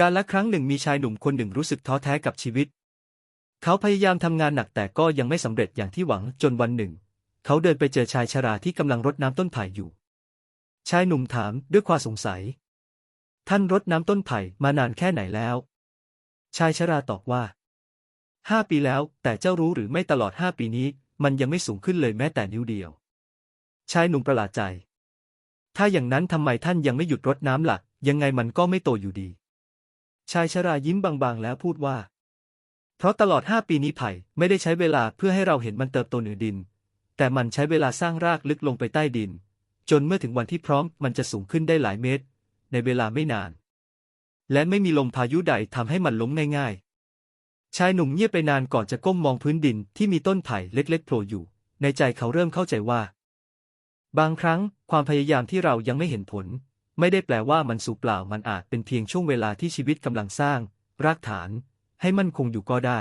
การละครั้งหนึ่งมีชายหนุ่มคนหนึ่งรู้สึกท้อแท้กับชีวิต เขาพยายามทำงานหนักแต่ก็ยังไม่สำเร็จอย่างที่หวังจนวันหนึ่ง เขาเดินไปเจอชายชราที่กำลังรดน้ำต้นไผ่อยู่ ชายหนุ่มถามด้วยความสงสัย ท่านรดน้ำต้นไผ่มานานแค่ไหนแล้ว ชายชราตอบว่าห้าปีแล้ว แต่เจ้ารู้หรือไม่ตลอดห้าปีนี้ มันยังไม่สูงขึ้นเลยแม้แต่นิ้วเดียว ชายหนุ่มประหลาดใจ ถ้าอย่างนั้นทำไมท่านยังไม่หยุดรดน้ำล่ะ ยังไงมันก็ไม่โตอยู่ดี ชายชรายิ้มบางๆ แล้วพูดว่า เพราะตลอดห้าปีนี้ไผ่ไม่ได้ใช้เวลาเพื่อให้เราเห็นมันเติบโตเหนือดิน แต่มันใช้เวลาสร้างรากลึกลงไปใต้ดิน จนเมื่อถึงวันที่พร้อมมันจะสูงขึ้นได้หลายเมตร ในเวลาไม่นาน และไม่มีลมพายุใดทำให้มันล้มง่ายๆ ชายหนุ่มเงียบไปนานก่อนจะก้มมองพื้นดินที่มีต้นไผ่เล็กๆโผล่อยู่ ในใจเขาเริ่มเข้าใจว่า บางครั้งความพยายามที่เรายังไม่เห็นผล ไม่ได้แปลว่ามันสูญเปล่ามันอาจเป็นเพียงช่วงเวลาที่ชีวิตกำลังสร้าง รากฐาน ให้มั่นคงอยู่ก็ได้